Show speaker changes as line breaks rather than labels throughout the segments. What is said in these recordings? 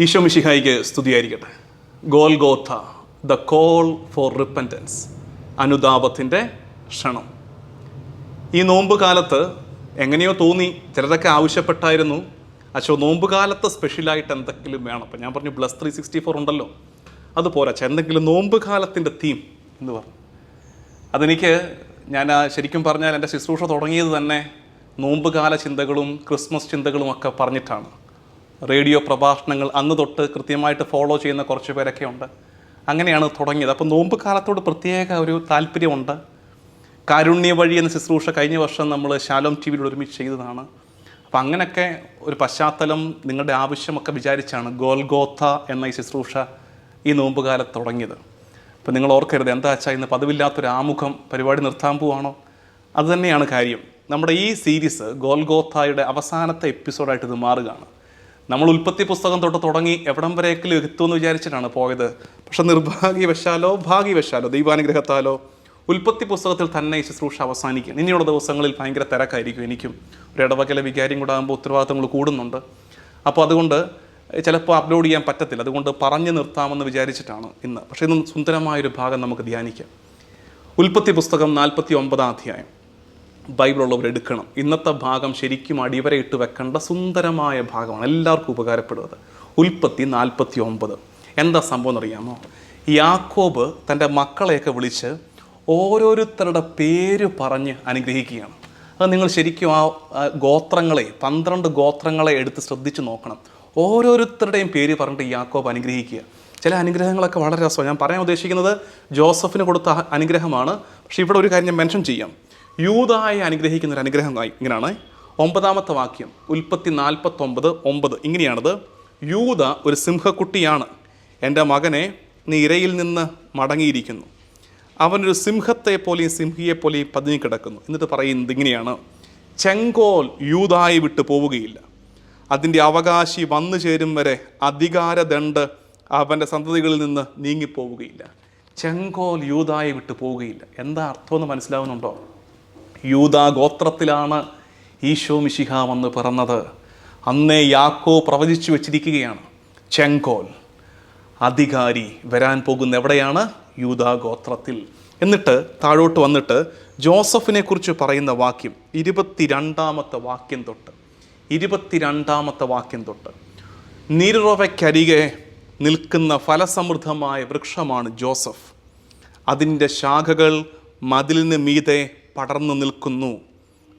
ഈശോ മിശിഹായിക്ക് സ്തുതിയായിരിക്കട്ടെ. ഗോത്ത ദ കോൾ ഫോർ റിപ്പന്റൻസ് അനുതാപത്തിന്റെ ക്ഷണം. ഈ നോമ്പ് കാലത്ത് എങ്ങനെയോ തോന്നി ചിലതൊക്കെ ആവശ്യപ്പെട്ടായിരുന്നു. അച്ഛോ നോമ്പ് കാലത്ത് സ്പെഷ്യലായിട്ട് എന്തെങ്കിലും വേണം. അപ്പം ഞാൻ പറഞ്ഞു പ്ലസ് ത്രീ സിക്സ്റ്റി ഫോർ ഉണ്ടല്ലോ. അതുപോലെ അച്ഛാ എന്തെങ്കിലും നോമ്പ് കാലത്തിന്റെ തീം എന്ന് പറഞ്ഞു. അതെനിക്ക് ഞാൻ ശരിക്കും പറഞ്ഞാൽ എന്റെ ശുശ്രൂഷ തുടങ്ങിയത് തന്നെ നോമ്പ് കാല ചിന്തകളും ക്രിസ്മസ് ചിന്തകളും ഒക്കെ പറഞ്ഞിട്ടാണ്. റേഡിയോ പ്രഭാഷണങ്ങൾ അന്ന് തൊട്ട് കൃത്യമായിട്ട് ഫോളോ ചെയ്യുന്ന കുറച്ച് പേരൊക്കെ ഉണ്ട്. അങ്ങനെയാണ് തുടങ്ങിയത്. അപ്പോൾ നോമ്പ് കാലത്തോട് പ്രത്യേക ഒരു താല്പര്യമുണ്ട്. കാരുണ്യ വഴി എന്ന ശുശ്രൂഷ കഴിഞ്ഞ വർഷം നമ്മൾ ശാലോം ടി വിയിൽ ഒരുമിച്ച് ചെയ്തതാണ്. അപ്പം അങ്ങനെയൊക്കെ ഒരു പശ്ചാത്തലം നിങ്ങളുടെ ആവശ്യമൊക്കെ വിചാരിച്ചാണ് ഗോൽഗോത്ത എന്ന ഈ ശുശ്രൂഷ ഈ നോമ്പ് കാലത്ത് തുടങ്ങിയത്. അപ്പം നിങ്ങൾ ഓർക്കരുത് എന്താ വെച്ചാൽ ഇന്ന് പതിവില്ലാത്തൊരു ആമുഖം പരിപാടി നിർത്താൻ പോവാണോ? അതുതന്നെയാണ് കാര്യം. നമ്മുടെ ഈ സീരീസ് ഗോൽഗോത്തായുടെ അവസാനത്തെ എപ്പിസോഡായിട്ട് ഇത് മാറുകയാണ്. നമ്മൾ ഉൽപ്പത്തി പുസ്തകം തൊട്ട് തുടങ്ങി എവിടം വരെയെങ്കിലും എത്തുമെന്ന് വിചാരിച്ചിട്ടാണ് പോയത്. പക്ഷെ നിർഭാഗ്യവശാലോ ഭാഗ്യവശാലോ ദൈവാനുഗ്രഹത്താലോ ഉൽപ്പത്തി പുസ്തകത്തിൽ തന്നെ ഈ ശുശ്രൂഷ അവസാനിക്കും ഇനിയുള്ള ദിവസങ്ങളിൽ ഭയങ്കര തിരക്കായിരിക്കും എനിക്കും. ഒരു ഇടവകല വികാരിയും കൂടെ ആകുമ്പോൾ ഉത്തരവാദിത്തങ്ങൾ കൂടുന്നുണ്ട്. അപ്പോൾ അതുകൊണ്ട് ചിലപ്പോൾ അപ്ലോഡ് ചെയ്യാൻ പറ്റത്തില്ല. അതുകൊണ്ട് പറഞ്ഞു നിർത്താമെന്ന് വിചാരിച്ചിട്ടാണ് ഇന്ന്. പക്ഷേ ഇന്ന് സുന്ദരമായൊരു ഭാഗം നമുക്ക് ധ്യാനിക്കാം. ഉൽപ്പത്തി പുസ്തകം നാൽപ്പത്തി ഒമ്പതാം അധ്യായം. ബൈബിളുള്ളവർ എടുക്കണം. ഇന്നത്തെ ഭാഗം ശരിക്കും അടിവരയിട്ട് വെക്കേണ്ട സുന്ദരമായ ഭാഗമാണ് എല്ലാവർക്കും ഉപകാരപ്പെടുന്നത്. ഉൽപ്പത്തി നാൽപ്പത്തി ഒമ്പത് എന്താ സംഭവം അറിയാമോ യാക്കോബ് തന്റെ മക്കളെയൊക്കെ വിളിച്ച് ഓരോരുത്തരുടെ പേര് പറഞ്ഞ് അനുഗ്രഹിക്കുകയാണ്. അത് നിങ്ങൾ ശരിക്കും ആ ഗോത്രങ്ങളെ പന്ത്രണ്ട് ഗോത്രങ്ങളെ എടുത്ത് ശ്രദ്ധിച്ച് നോക്കണം. ഓരോരുത്തരുടെയും പേര് പറഞ്ഞിട്ട് യാക്കോബ് അനുഗ്രഹിക്കുക. ചില അനുഗ്രഹങ്ങളൊക്കെ വളരെ രസമാണ്. ഞാൻ പറയാൻ ഉദ്ദേശിക്കുന്നത് ജോസഫിന് കൊടുത്ത അനുഗ്രഹമാണ്. പക്ഷേ ഇവിടെ ഒരു കാര്യം ഞാൻ മെൻഷൻ ചെയ്യാം. യൂതായെ അനുഗ്രഹിക്കുന്ന ഒരു അനുഗ്രഹമായി ഇങ്ങനെയാണ്. ഒമ്പതാമത്തെ വാക്യം ഉൽപ്പത്തി നാൽപ്പത്തൊമ്പത് ഒമ്പത്. ഇങ്ങനെയാണത്. യൂത ഒരു സിംഹക്കുട്ടിയാണ്. എന്റെ മകനെ നീ ഇരയിൽ നിന്ന് മടങ്ങിയിരിക്കുന്നു. അവനൊരു സിംഹത്തെ പോലെയും സിംഹിയെ പോലെയും കിടക്കുന്നു. എന്നിട്ട് പറയുന്നത് ഇങ്ങനെയാണ്. ചെങ്കോൽ യൂതായി വിട്ടു പോവുകയില്ല. അതിന്റെ അവകാശി വന്നു ചേരും വരെ അധികാരദണ്ഡ് അവന്റെ സന്തതികളിൽ നിന്ന് നീങ്ങിപ്പോവുകയില്ല. ചെങ്കോൽ യൂതായി വിട്ടു പോവുകയില്ല. എന്താ അർത്ഥമെന്ന് മനസ്സിലാവുന്നുണ്ടോ? യൂതാ ഗോത്രത്തിലാണ് ഈശോ മിശിഹ വന്ന് പിറന്നത്. അന്നേ യാക്കോ പ്രവചിച്ചു വെച്ചിരിക്കുകയാണ്. ചെങ്കോൽ അധികാരി വരാൻ പോകുന്ന എവിടെയാണ്? യൂതാ ഗോത്രത്തിൽ എന്നിട്ട് താഴോട്ട് വന്നിട്ട് ജോസഫിനെ കുറിച്ച് പറയുന്ന വാക്യം ഇരുപത്തിരണ്ടാമത്തെ വാക്യം തൊട്ട്. ഇരുപത്തിരണ്ടാമത്തെ വാക്യം തൊട്ട്. നീരുറവയ്ക്കരികെ നിൽക്കുന്ന ഫലസമൃദ്ധമായ വൃക്ഷമാണ് ജോസഫ്. അതിന്റെ ശാഖകൾ മതിലിന് മീതെ പടർന്നു നിൽക്കുന്നു.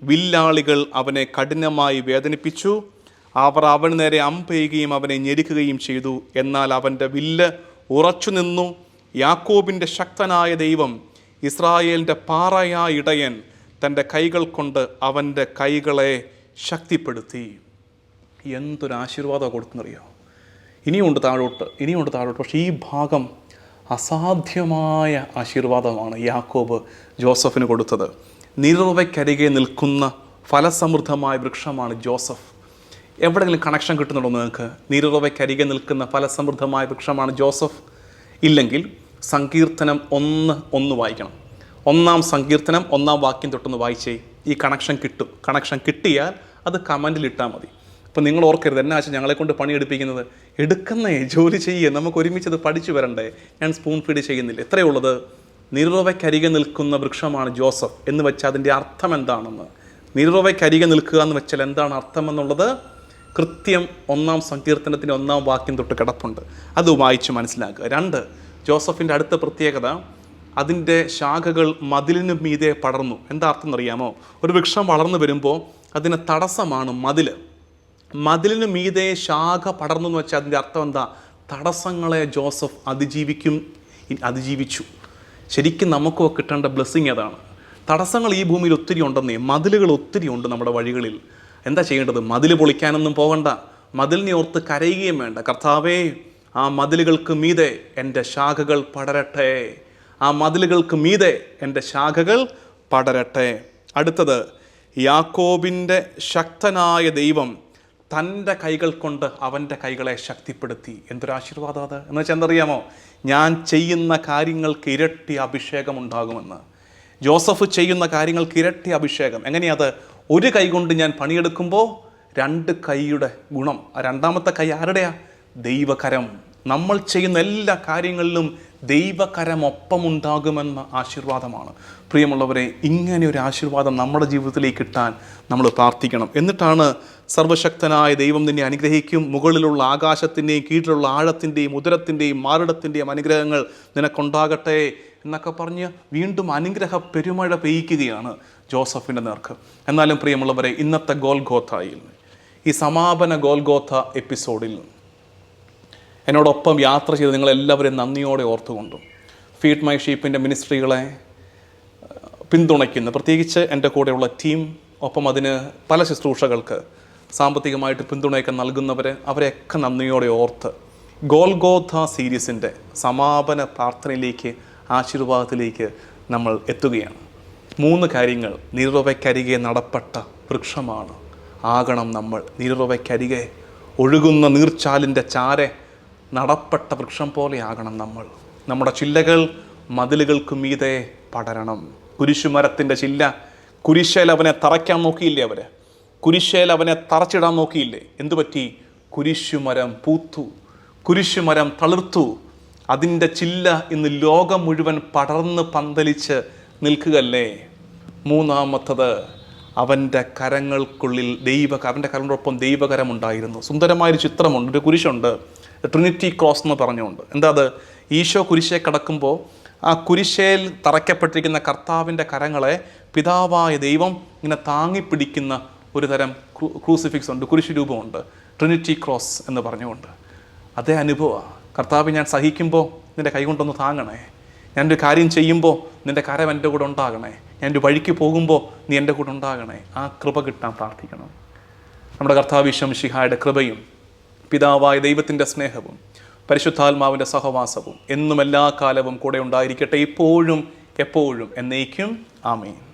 വില്ലാളികൾ അവനെ കഠിനമായി വേദനിപ്പിച്ചു. അവർ അവന് നേരെ അമ്പെയ്യുകയും അവനെ ഞെരുക്കുകയും ചെയ്തു. എന്നാൽ അവന്റെ വില്ല് ഉറച്ചു നിന്നു. യാക്കോബിന്റെ ശക്തനായ ദൈവം ഇസ്രായേലിന്റെ പാറയായ ഇടയൻ തന്റെ കൈകൾ കൊണ്ട് അവന്റെ കൈകളെ ശക്തിപ്പെടുത്തി. എന്തൊരാശീർവാദം കൊടുക്കുന്നറിയോ? ഇനിയുണ്ട് താഴോട്ട് ഇനിയുണ്ട് താഴോട്ട്. പക്ഷേ ഈ ഭാഗം അസാധ്യമായ ആശീർവാദമാണ് യാക്കോബ് ജോസഫിന് കൊടുത്തത്. നിറവയ്ക്കരികെ നിൽക്കുന്ന ഫലസമൃദ്ധമായ വൃക്ഷമാണ് ജോസഫ്. എവിടെയെങ്കിലും കണക്ഷൻ കിട്ടുന്നുണ്ടോ നിങ്ങൾക്ക്? നീരുറവയ്ക്കരികെ നിൽക്കുന്ന ഫലസമൃദ്ധമായ വൃക്ഷമാണ് ജോസഫ്. ഇല്ലെങ്കിൽ സങ്കീർത്തനം ഒന്ന് ഒന്ന് വായിക്കണം. ഒന്നാം സങ്കീർത്തനം ഒന്നാം വാക്യം തൊട്ടൊന്ന് വായിച്ചേ. ഈ കണക്ഷൻ കിട്ടും. കണക്ഷൻ കിട്ടിയാൽ അത് കമന്റിൽ ഇട്ടാൽ മതി. അപ്പം നിങ്ങൾ ഓർക്കരുത് എന്നാ വെച്ചാൽ ഞങ്ങളെ കൊണ്ട് പണിയെടുപ്പിക്കുന്നത്? എടുക്കുന്നേ ജോലി ചെയ്യേ നമുക്ക് ഒരുമിച്ച് അത് പഠിച്ചു വരണ്ടേ? ഞാൻ സ്പൂൺ ഫീഡ് ചെയ്യുന്നില്ല. എത്രയേ ഉള്ളത്? നിറുവയ്ക്കരികെ നിൽക്കുന്ന വൃക്ഷമാണ് ജോസഫ് എന്ന് വെച്ചാൽ അതിന്റെ അർത്ഥം എന്താണെന്ന്. നിറുവയ്ക്കരികെ നിൽക്കുക എന്ന് വെച്ചാൽ എന്താണ് അർത്ഥം എന്നുള്ളത്? കൃത്യം ഒന്നാം സങ്കീർത്തനത്തിന്റെ ഒന്നാം വാക്യം തൊട്ട് കിടപ്പുണ്ട്. അത് വായിച്ച് മനസ്സിലാക്കുക. രണ്ട് ജോസഫിന്റെ അടുത്ത പ്രത്യേകത അതിന്റെ ശാഖകൾ മതിലിന് മീതെ പടർന്നു. എന്താ അർത്ഥം എന്നറിയാമോ? ഒരു വൃക്ഷം വളർന്നു വരുമ്പോൾ അതിന് തടസ്സമാണ് മതിൽ മതിലിന് മീതെ ശാഖ പടർന്നു എന്ന് വെച്ചാൽ അതിന്റെ അർത്ഥം എന്താ? തടസ്സങ്ങളെ ജോസഫ് അതിജീവിക്കും അതിജീവിച്ചു. ശരിക്കും നമുക്കോ കിട്ടേണ്ട ബ്ലെസ്സിങ് അതാണ് തടസ്സങ്ങൾ ഈ ഭൂമിയിൽ ഒത്തിരി ഉണ്ടെന്നേ മതിലുകൾ ഒത്തിരി ഉണ്ട് നമ്മുടെ വഴികളിൽ. എന്താ ചെയ്യേണ്ടത്? മതിൽ പൊളിക്കാനൊന്നും പോകണ്ട. മതിലിനെ ഓർത്ത് കരയുകയും വേണ്ട. കർത്താവേ ആ മതിലുകൾക്ക് മീതെ എന്റെ ശാഖകൾ പടരട്ടെ. ആ മതിലുകൾക്ക് മീതെ എന്റെ ശാഖകൾ പടരട്ടെ. അടുത്തത് യാക്കോബിന്റെ ശക്തനായ ദൈവം തന്റെ കൈകൾ കൊണ്ട് അവന്റെ കൈകളെ ശക്തിപ്പെടുത്തി. എന്തൊരു ആശീർവാദം അത്? എന്ന് വെച്ചാൽ എന്തറിയാമോ? ഞാൻ ചെയ്യുന്ന കാര്യങ്ങൾക്ക് ഇരട്ടി അഭിഷേകം ഉണ്ടാകുമെന്ന് ജോസഫ് ചെയ്യുന്ന കാര്യങ്ങൾക്ക് ഇരട്ടി അഭിഷേകം. എങ്ങനെയത്? ഒരു കൈ കൊണ്ട് ഞാൻ പണിയെടുക്കുമ്പോൾ രണ്ട് കൈയുടെ ഗുണം. രണ്ടാമത്തെ കൈ ആരുടെയാ? ദൈവകരം. നമ്മൾ ചെയ്യുന്ന എല്ലാ കാര്യങ്ങളിലും ദൈവകരമൊപ്പമുണ്ടാകുമെന്ന ആശീർവാദമാണ്. പ്രിയമുള്ളവരെ ഇങ്ങനെ ഒരു ആശീർവാദം നമ്മുടെ ജീവിതത്തിലേക്ക് കിട്ടാൻ നമ്മൾ പ്രാർത്ഥിക്കണം. എന്നിട്ടാണ് സർവശക്തനായ ദൈവം നിന്നെ അനുഗ്രഹിക്കും. മുകളിലുള്ള ആകാശത്തിന്റെയും കീഴിലുള്ള ആഴത്തിന്റെയും ഉദരത്തിന്റെയും മാരടത്തിന്റെയും അനുഗ്രഹങ്ങൾ നിനക്കുണ്ടാകട്ടെ എന്നൊക്കെ പറഞ്ഞ് വീണ്ടും അനുഗ്രഹ പെരുമഴ പെയ്യ്ക്കുകയാണ് ജോസഫിന്റെ നേർക്ക്. എന്നാലും പ്രിയമുള്ളവരെ ഇന്നത്തെ ഗോൽഗോഥയിൽ ഈ സമാപന ഗോൽഗോഥ എപ്പിസോഡിൽ എന്നോടൊപ്പം യാത്ര ചെയ്ത് നിങ്ങളെല്ലാവരെയും നന്ദിയോടെ ഓർത്തുകൊണ്ടും ഫീഡ് മൈ ഷീപ്പിന്റെ മിനിസ്ട്രികളെ പിന്തുണയ്ക്കുന്ന പ്രത്യേകിച്ച് എന്റെ കൂടെയുള്ള ടീം ഒപ്പം അതിന് പല ശുശ്രൂഷകൾക്ക് സാമ്പത്തികമായിട്ട് പിന്തുണയൊക്കെ നൽകുന്നവർ അവരെയൊക്കെ നന്ദിയോടെ ഓർത്ത് ഗോൽഗോഥ സീരീസിന്റെ സമാപന പ്രാർത്ഥനയിലേക്ക് ആശീർവാദത്തിലേക്ക് നമ്മൾ എത്തുകയാണ്. മൂന്ന് കാര്യങ്ങൾ നീരുറവയ്ക്കരികെ നടപ്പെട്ട വൃക്ഷമാണ്. ആകണം നമ്മൾ നീരുറവയ്ക്കരികെ ഒഴുകുന്ന നീർച്ചാലിന്റെ ചാരെ നടപ്പെട്ട വൃക്ഷം പോലെയാകണം നമ്മൾ. നമ്മുടെ ചില്ലകൾ മതിലുകൾക്ക് മീതെ പടരണം. കുരിശുമരത്തിന്റെ ചില്ല കുരിശേൽ അവനെ തറയ്ക്കാൻ നോക്കിയില്ലേ അവർ? കുരിശേൽ അവനെ തറച്ചിടാൻ നോക്കിയില്ലേ? എന്തു പറ്റി? കുരിശുമരം പൂത്തു. കുരിശുമരം തളിർത്തു. അതിന്റെ ചില്ല ഇന്ന് ലോകം മുഴുവൻ പടർന്ന് പന്തലിച്ച് നിൽക്കുകയല്ലേ? മൂന്നാമത്തത് അവന്റെ കരങ്ങൾക്കുള്ളിൽ ദൈവ അവന്റെ കരങ്ങളോടൊപ്പം ദൈവകരമുണ്ടായിരുന്നു. സുന്ദരമായൊരു ചിത്രമുണ്ട് ഒരു കുരിശുണ്ട്. ട്രിനിറ്റി ക്രോസ് എന്ന് പറഞ്ഞുകൊണ്ട്. എന്താ അത്? ഈശോ കുരിശെ കടക്കുമ്പോൾ ആ കുരിശേൽ തറയ്ക്കപ്പെട്ടിരിക്കുന്ന കർത്താവിന്റെ കരങ്ങളെ പിതാവായ ദൈവം ഇങ്ങനെ താങ്ങിപ്പിടിക്കുന്ന ഒരു തരം ക്രൂസിഫിക്സ് ഉണ്ട് കുരിശ് രൂപമുണ്ട് ട്രിനിറ്റി ക്രോസ് എന്ന് പറഞ്ഞുകൊണ്ട്. അതേ അനുഭവമാണ് കർത്താവ് ഞാൻ സഹിക്കുമ്പോൾ നിന്റെ കൈകൊണ്ടൊന്ന് താങ്ങണേ. ഒരു കാര്യം ചെയ്യുമ്പോൾ നിന്റെ കരം എന്റെ കൂടെ ഉണ്ടാകണേ. ഞാനൊരു വഴിക്ക് പോകുമ്പോൾ നീ എന്റെ കൂടെ ഉണ്ടാകണേ. ആ കൃപ കിട്ടാൻ പ്രാർത്ഥിക്കണം. നമ്മുടെ കർത്താവ് വിശ്വം ശിഹായുടെ കൃപയും പിതാവായ ദൈവത്തിന്റെ സ്നേഹവും പരിശുദ്ധാത്മാവിന്റെ സഹവാസവും എന്നും എല്ലാ കാലവും കൂടെ ഉണ്ടായിരിക്കട്ടെ. ഇപ്പോഴും എപ്പോഴും എന്നേക്കും. ആമേൻ.